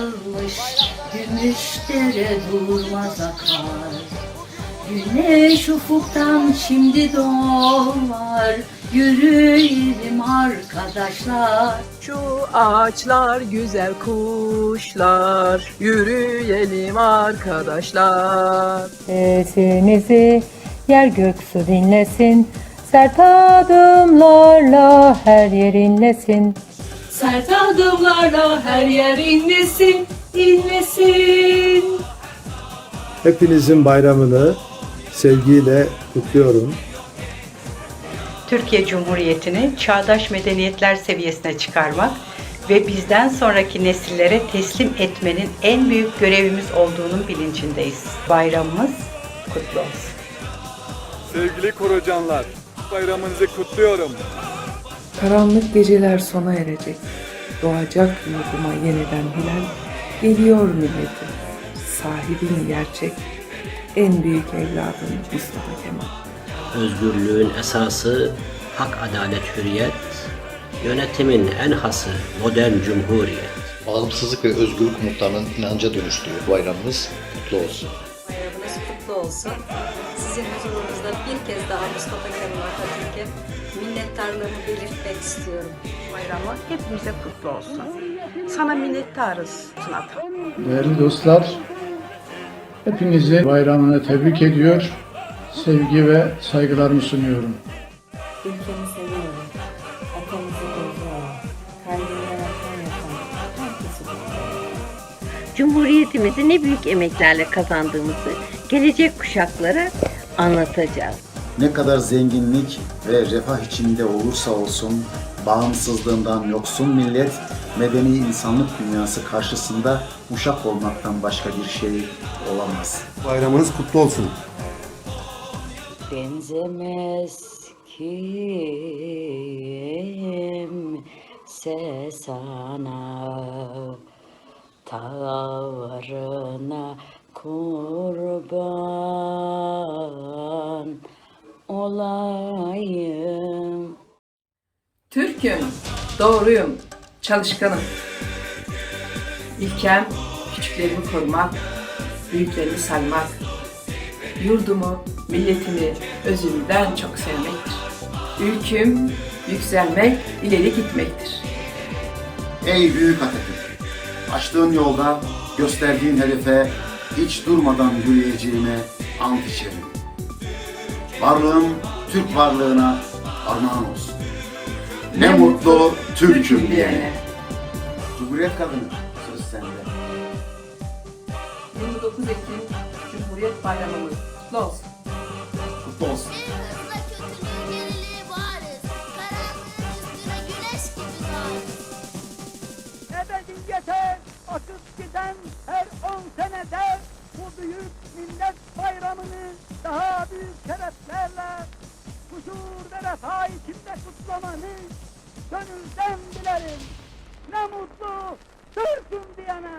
güneş, gümüş dere durmaz akar. Güneş ufuktan şimdi doğar, yürüyelim arkadaşlar. Şu ağaçlar güzel kuşlar, yürüyelim arkadaşlar. Sesinizi yer gök su dinlesin. Sert adımlarla her yer inlesin. Sert adımlarla her yer inlesin, inlesin. Hepinizin bayramını sevgiyle kutluyorum. Türkiye Cumhuriyeti'ni çağdaş medeniyetler seviyesine çıkarmak ve bizden sonraki nesillere teslim etmenin en büyük görevimiz olduğunun bilincindeyiz. Bayramımız kutlu olsun. Sevgili korucanlar, bayramınızı kutluyorum. Karanlık geceler sona erecek. Doğacak yurduma yeniden hilal. Geliyor milletim. Sahibin gerçek. En büyük evladım Mustafa Kemal. Özgürlüğün esası hak, adalet, hürriyet, yönetimin en hası modern cumhuriyet. bağımsızlık ve özgürlük umutlarının inanca dönüştüğü bayramımız kutlu olsun. Kutlu olsun. Sizin huzurunuzda bir kez daha Mustafa Kemal Atatürk'e minnettarlığımı belirtmek istiyorum. Bayramı hepimize kutlu olsun. Sana minnettarız Tuna Değerli dostlar, hepinizi bayramını tebrik ediyor, sevgi ve saygılarımı sunuyorum. Ülkemi seviyorum. Atamızı özlüyorum. Kalbimde vatan yapan herkesi. Cumhuriyetimizi ne büyük emeklerle kazandığımızı gelecek kuşaklara anlatacağız. Ne kadar zenginlik ve refah içinde olursa olsun bağımsızlığından yoksun millet medeni insanlık dünyası karşısında uşak olmaktan başka bir şey olamaz. Bayramınız kutlu olsun. Benzemez kimse sana Tavrına kurban olayım Türk'üm, doğruyum, çalışkanım. İlkem, küçüklerimi korumak, büyüklerimi saymak. Yurdumu, milletimi özümden çok sevmektir. Ülküm, yükselmek, ileri gitmektir. Ey büyük Atatürk! Açtığın yolda gösterdiğin hedefe hiç durmadan yürüyeceğime ant içerim. Varlığım Türk varlığına armağan olsun. Ne, mutlu Türk'üm diyene. Cumhuriyet kadını söz sende. 29 Ekim Cumhuriyet Bayramımız kutlu olsun. Kutlu olsun. Senede bu büyük millet bayramını daha büyük şereflerle huzur ve refah içinde kutlamanı gönülden dilerim. Ne mutlu Türk'üm diyene.